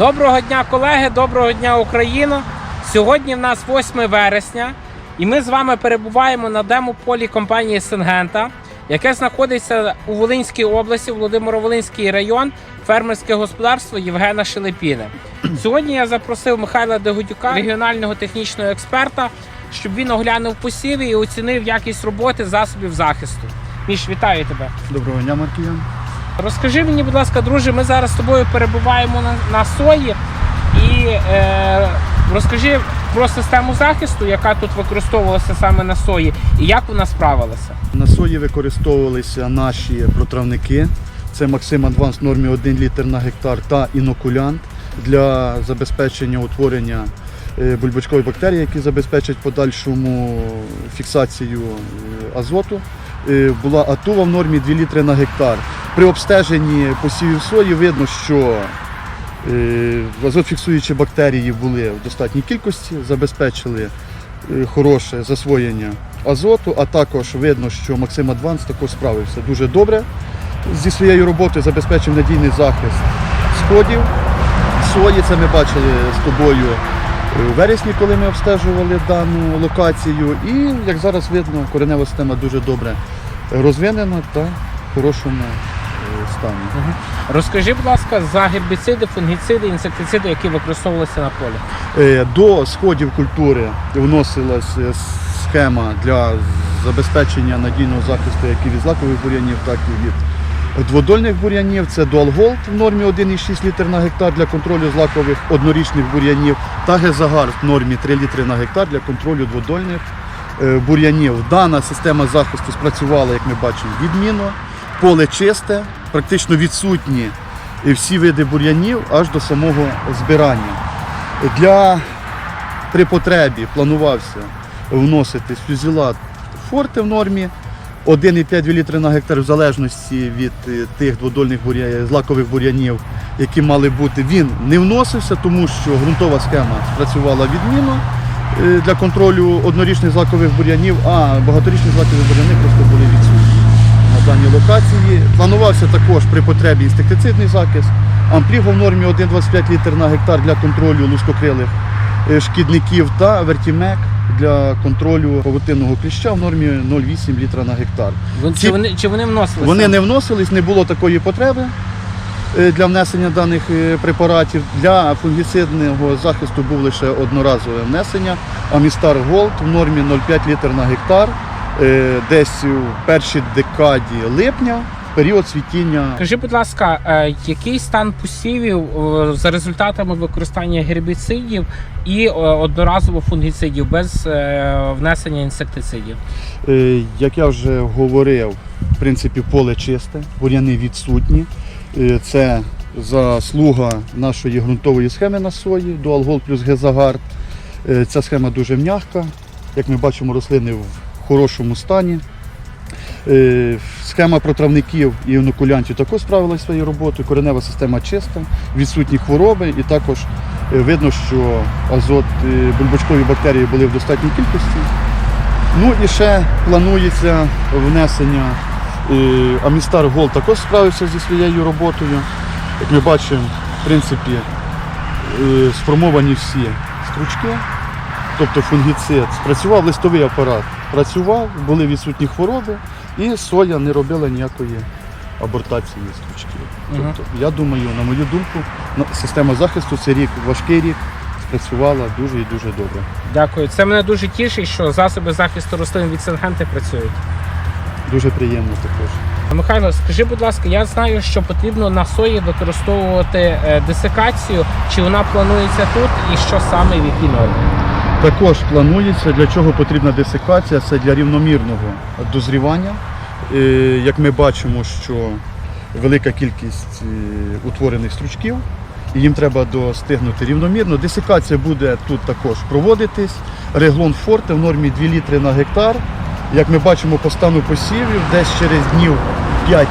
Доброго дня, колеги! Доброго дня, Україна! Сьогодні в нас 8 вересня, і ми з вами перебуваємо на демо-полі компанії Сингента, яке знаходиться у Волинській області, Володимиро-Волинський район, фермерське господарство Євгена Шелепіни. Сьогодні я запросив Михайла Дегудюка, регіонального технічного експерта, щоб він оглянув посіви і оцінив якість роботи засобів захисту. Міш, вітаю тебе! Доброго дня, Маркіян. Розкажи мені, будь ласка, друже, ми зараз з тобою перебуваємо на, на сої. І е, розкажи про систему захисту, яка тут використовувалася саме на сої, і як вона справилася. На сої використовувалися наші протравники. Це Максим Адванс в нормі 1 літр на гектар та інокулянт для забезпечення утворення е, бульбочкових бактерій, які забезпечать подальшому фіксацію е, азоту. Е, Була атува в нормі 2 літри на гектар. При обстеженні посівів сої видно, що азотфіксуючі бактерії були в достатній кількості, забезпечили хороше засвоєння азоту, а також видно, що Максим Адванс також справився дуже добре зі своєю роботою, забезпечив надійний захист сходів. Сої це ми бачили з тобою у вересні, коли ми обстежували дану локацію. І як зараз видно, коренева система дуже добре розвинена та в хорошому е, стані. Розкажи, будь ласка, за гербіциди, фунгіциди, інсектициди, які використовувалися на полі. Е, До сходів культури вносилась е, схема для забезпечення надійного захисту як і від злакових бур'янів, так і від дводольних бур'янів. Це Дуалголд в нормі 1,6 літр на гектар для контролю злакових однорічних бур'янів та Гезагард в нормі 3 літри на гектар для контролю дводольних е, бур'янів. Дана система захисту спрацювала, як ми бачимо, відмінно. Поле чисте, практично відсутні всі види бур'янів аж до самого збирання. Для при потребі планувався вносити фюзілат форти в нормі 1,5 літри на гектар в залежності від е, тих дводольних буря... злакових бур'янів, які мали бути. Він не вносився, тому що ґрунтова схема спрацювала відмінно е, для контролю однорічних злакових бур'янів, а багаторічні злакові бур'яни просто були відсутні на даній локації. Планувався також при потребі інсектицидний захист. Ампліго в нормі 1,25 літр на гектар для контролю лускокрилих е, шкідників та вертімек для контролю павутинного кліща в нормі 0,8 літра на гектар. Ці- Чи вони, чи вони вносилися? Вони не вносились, не було такої потреби е, для внесення даних е, препаратів. Для фунгіцидного захисту був лише одноразове внесення. Амістар Голд в нормі 0,5 літр на гектар е, десь у першій декаді липня, період цвітіння. Скажи, будь ласка, е, який стан посівів е, за результатами використання гербіцидів і е, одноразово фунгіцидів без внесення інсектицидів? Як я вже говорив, в принципі, поле чисте, бур'яни відсутні. Це заслуга нашої ґрунтової схеми на сої, Дуалгол плюс Гезагард. Ця схема дуже м'яка. Як ми бачимо, рослини в хорошому стані. Е, Схема протравників і інокулянтів також справилася своєю роботою. Коренева система чиста, відсутні хвороби і також е, видно, що азот е, бульбочкові бактерії були в достатній кількості. Ну і ще планується внесення Амістар Гол також справився зі своєю роботою. Як ми бачимо, в принципі, сформовані всі стручки, тобто фунгіцид, спрацював листовий апарат, працював, були відсутні хвороби, і соя не робила ніякої абортації стручків. Тобто, я думаю, на мою думку, система захисту цей рік важкий рік спрацювала дуже і дуже добре. Дякую. Це мене дуже тішить, що засоби захисту рослин від Сингенти працюють. Дуже приємно також. Михайло, скажи, будь ласка, я знаю, що потрібно на сої використовувати е, десикацію. Чи вона планується тут і що саме в якій нормі? Також планується, для чого потрібна десикація, це для рівномірного дозрівання. Е, Як ми бачимо, що велика кількість е, утворених стручків, і їм треба достигнути рівномірно. Десикація буде тут також проводитись. Реглон форте в нормі 2 літри на гектар. Як ми бачимо по стану посівів, десь через днів 5-7,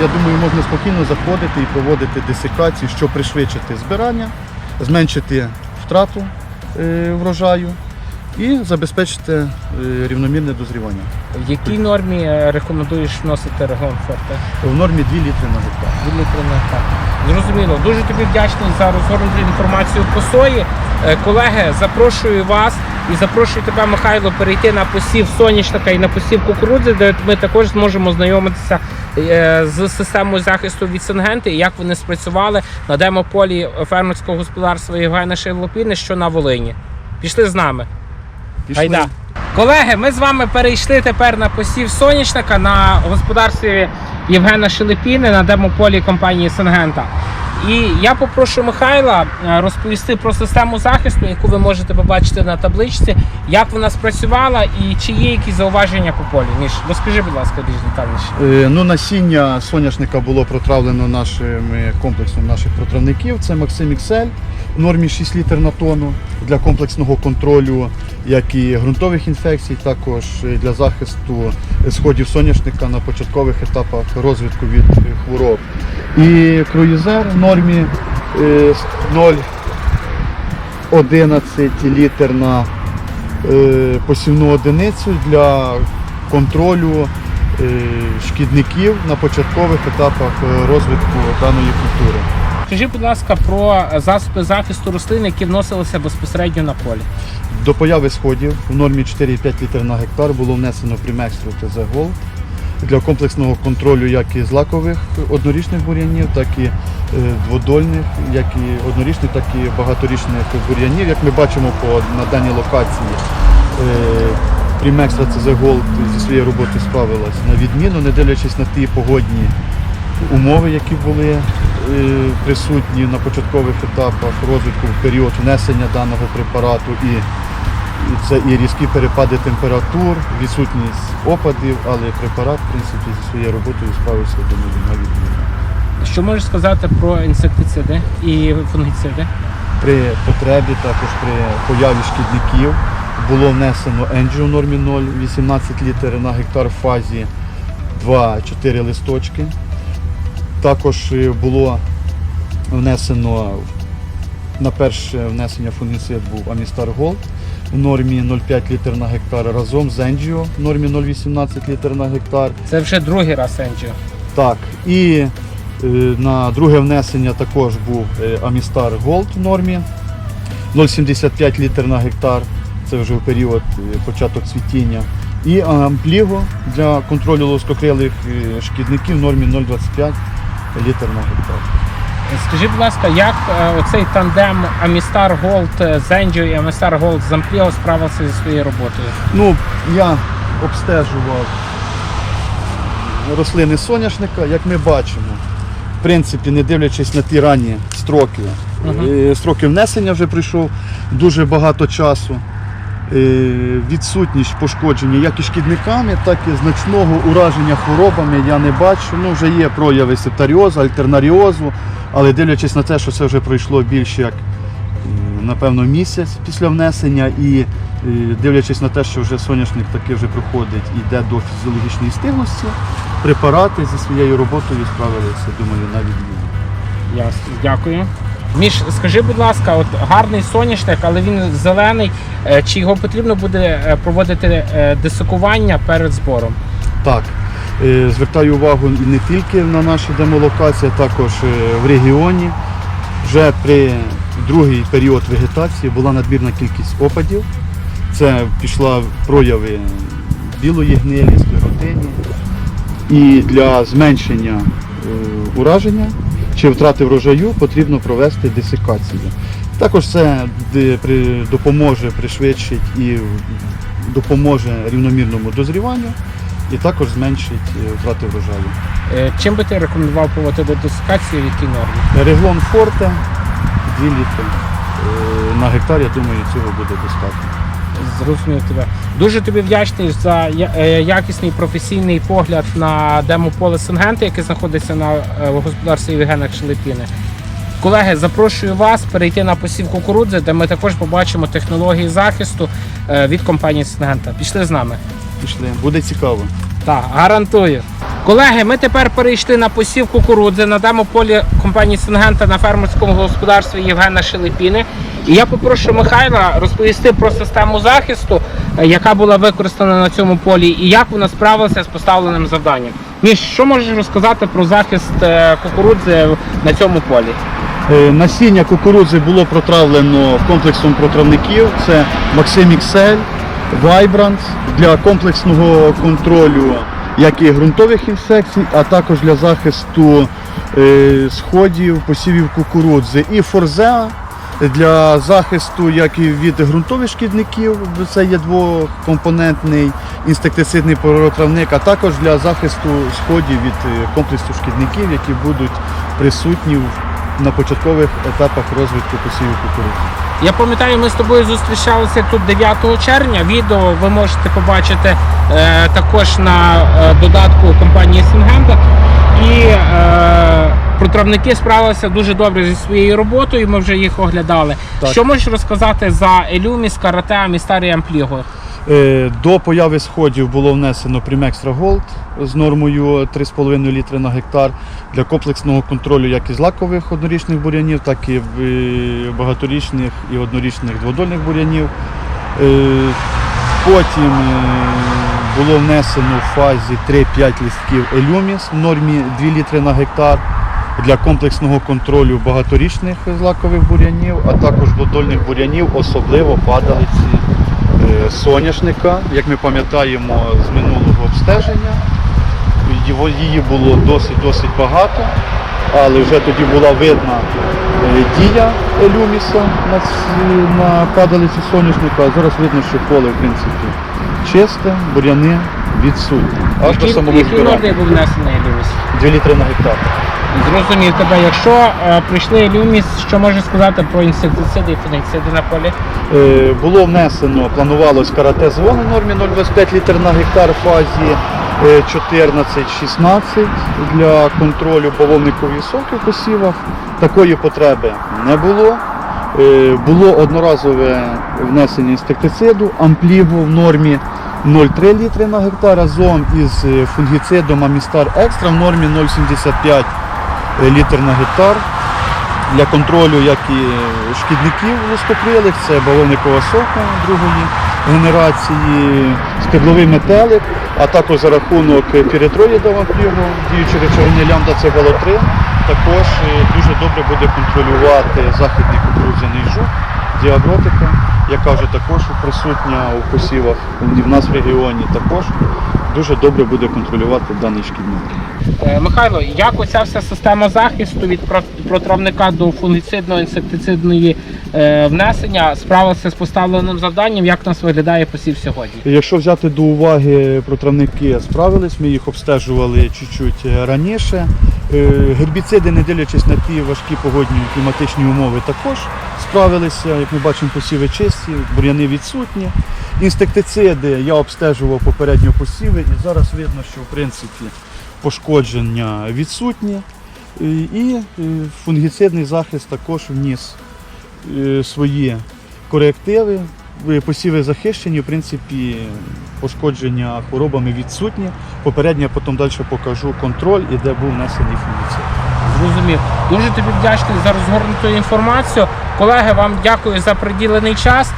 я думаю, можна спокійно заходити і проводити десикацію, щоб пришвидшити збирання, зменшити втрату врожаю і забезпечити е, рівномірне дозрівання. В якій нормі е, рекомендуєш вносити регон форте? В нормі 2 літри на гектар. 2 літри на гектар. Зрозуміло. Дуже тобі вдячний за розгорнуту інформацію по сої. Е, Колеги, запрошую вас і запрошую тебе, Михайло, перейти на посів соняшника і на посів кукурудзи, де ми також зможемо знайомитися е, з системою захисту від Сингенти і як вони спрацювали на демополі фермерського господарства Євгена Шейлопіни, що на Волині. Пішли з нами. Пішли. Гайда. Колеги, ми з вами перейшли тепер на посів соняшника на господарстві Євгена Шелепіни на демополі компанії Сенгента. І я попрошу Михайла е, розповісти про систему захисту, яку ви можете побачити на табличці, як вона спрацювала і чи є якісь зауваження по полі. Міш, розкажи, будь ласка, більш детальніше. Е, Ну, насіння соняшника було протравлено нашими комплексом наших протравників. Це Максим XL в нормі 6 літр на тонну для комплексного контролю, як і ґрунтових інфекцій, також е, для захисту сходів соняшника на початкових етапах розвитку від е, хвороб. І круїзер нормі е, 0,11 літр на е, посівну одиницю для контролю е, шкідників на початкових етапах е, розвитку даної культури. Скажи, будь ласка, про засоби захисту рослин, які вносилися безпосередньо на полі. До появи сходів в нормі 4,5 літр на гектар було внесено примекстру ТЗ Голд для комплексного контролю як і злакових однорічних бур'янів, так і е, дводольних, як і однорічних, так і багаторічних бур'янів. Як ми бачимо по на даній локації, е, Примекстра ТЗ Голд зі своєю роботою справилась на відміну, не дивлячись на ті погодні умови, які були е, присутні на початкових етапах розвитку в період внесення даного препарату і, і це і різкі перепади температур, відсутність опадів, але препарат в принципі зі своєю роботою справився думаю, на відміну. Що можеш сказати про інсектициди і фунгіциди? При потребі, також при появі шкідників було внесено енджі у нормі 0,18 літр на гектар в фазі 2-4 листочки. Також е, було внесено на перше внесення фунгіцид був Амістар Голд в нормі 0,5 літр на гектар разом з Енджіо в нормі 0,18 літр на гектар. Це вже другий раз Енджіо. Так, і е, на друге внесення також був е, Амістар Голд в нормі 0,75 літр на гектар. Це вже в період е, початок цвітіння. І ампліго для контролю лоскокрилих шкідників в нормі 0,25 літр на гектар. Скажи, будь ласка, як е, оцей тандем Амістар Голд з Енджіо і Амістар Голд з Ампліо справився зі своєю роботою? Ну, я обстежував рослини соняшника, як ми бачимо. В принципі, не дивлячись на ті ранні строки, Мгм. е, строки внесення вже пройшов дуже багато часу. Е, Відсутність пошкодження як і шкідниками, так і значного ураження хворобами я не бачу. Ну, вже є прояви септаріозу, альтернаріозу, але дивлячись на те, що це вже пройшло більше як напевно місяць після внесення і е, дивлячись на те, що вже соняшник таки вже проходить і йде до фізіологічної стиглості, препарати зі своєю роботою справилися, думаю, на відміну. Ясно, дякую. Міш, скажи, будь ласка, от гарний соняшник, але він зелений. Е, Чи його потрібно буде е, проводити десикування перед збором? Так, звертаю увагу не тільки на наші демолокації, а також е, в регіоні. Вже при другий період вегетації була надмірна кількість опадів. Це пішла прояви білої гнилі, склеротині. І для зменшення е, ураження чи втрати врожаю потрібно провести десикацію. Також це допоможе, пришвидшить і допоможе рівномірному дозріванню і також зменшить е, втрати врожаю. Е, Чим би ти рекомендував проводити десикацію, в якій нормі? Реглон форте 2 літри е, на гектар, я думаю, цього буде достатньо. Зрозумів тебе. Дуже тобі вдячний за якісний професійний погляд на демополе Сингенти, яке знаходиться на господарстві Євгена Шелепіни. Колеги, запрошую вас перейти на посів кукурудзи, де ми також побачимо технології захисту від компанії Сингента. Пішли з нами. Пішли, буде цікаво. Так, гарантую. Колеги, ми тепер перейшли на посів кукурудзи на демополі компанії Сингента на фермерському господарстві Євгена Шелепіни. І я попрошу Михайла розповісти про систему захисту, е, яка була використана на цьому полі, і як вона справилася з поставленим завданням. Міш, що можеш розказати про захист е, кукурудзи на цьому полі? Е, Насіння кукурудзи було протравлено комплексом протравників. Це Maxim XL, Vibrant для комплексного контролю як і ґрунтових інфекцій, а також для захисту е, сходів, посівів кукурудзи. І Форзеа для захисту як і від ґрунтових шкідників, це є двокомпонентний інсектицидний протравник, а також для захисту сходів від е, комплексу шкідників, які будуть присутні в- на початкових етапах розвитку посівів кукурудзи. Я пам'ятаю, ми з тобою зустрічалися тут 9 червня. Відео ви можете побачити е, також на е, додатку компанії Сингента. І е, протравники справилися дуже добре зі своєю роботою. Ми вже їх оглядали. Так. Що можеш розказати за Елюміс, Каратеам і Старий Ампліго? Е, До появи сходів було внесено Primex Gold з нормою 3,5 літри на гектар для комплексного контролю як і злакових однорічних бурянів, так і е, багаторічних і однорічних дводольних бурянів. Е, Потім було внесено в фазі 3-5 листків Елюміс в нормі 2 літри на гектар для комплексного контролю багаторічних злакових бурянів, а також дводольних бурянів, особливо падалиці е, соняшника, як ми пам'ятаємо з минулого обстеження. Її було досить-досить багато, але вже тоді була видна е, дія Елюміса на, на падалиці соняшника. А зараз видно, що поле в принципі чисте, буряни відсутні. Аж до самого Який був внесений Елюміс? 2 літри на гектар. Зрозумів тебе. Якщо е, прийшли Елюміс, що можеш сказати про інсектициди і фунгіциди на полі? Е, Було внесено, планувалось карате звони в нормі 0,25 літр на гектар в фазі е, 14-16 для контролю бавовникової соки в посівах. Такої потреби не було. Е, Було одноразове внесення інсектициду, ампліву в нормі 0,3 літри на гектар разом із е, фунгіцидом Амістар Екстра в нормі 0,75 літр на гектар для контролю як і шкідників листокрилих, це балоникова сока другої генерації, стебловий метелик, а також за рахунок піритроїда вампіру, діючі речовини лямда це галотри, також е, дуже добре буде контролювати західний кукурудзяний жук, діагротика, яка вже також присутня у посівах в нас в регіоні, також дуже добре буде контролювати даний шкідник. Е, Михайло, як оця вся система захисту від протравника до фунгіцидного інсектицидної внесення справилася з поставленим завданням, як у нас виглядає посів сьогодні? Якщо взяти до уваги протравники справились, ми їх обстежували чуть-чуть е, раніше. Е, Гербіциди, не дивлячись на ті важкі погодні кліматичні умови, також справилися. Як ми бачимо, посіви чисті, бур'яни відсутні. Інсектициди я обстежував попередньо посіви і зараз видно, що в принципі пошкодження відсутні. І- е, фунгіцидний захист також вніс е, свої корективи. Е, Посіви захищені, в принципі, пошкодження хворобами відсутні. Попередньо я потім далі покажу контроль і де був внесений фунгіцид. Зрозумів. Дуже тобі вдячний за розгорнуту інформацію. Колеги, вам дякую за приділений час.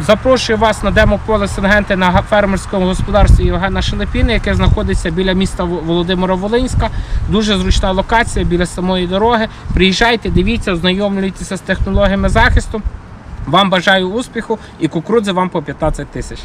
Запрошую вас на демо-поле Сингенти на фермерському господарстві Євгена Шелепіни, яке знаходиться біля міста Володимира Волинська. Дуже зручна локація біля самої дороги. Приїжджайте, дивіться, ознайомлюйтеся з технологіями захисту. Вам бажаю успіху і кукурудзи вам по 15 тисяч.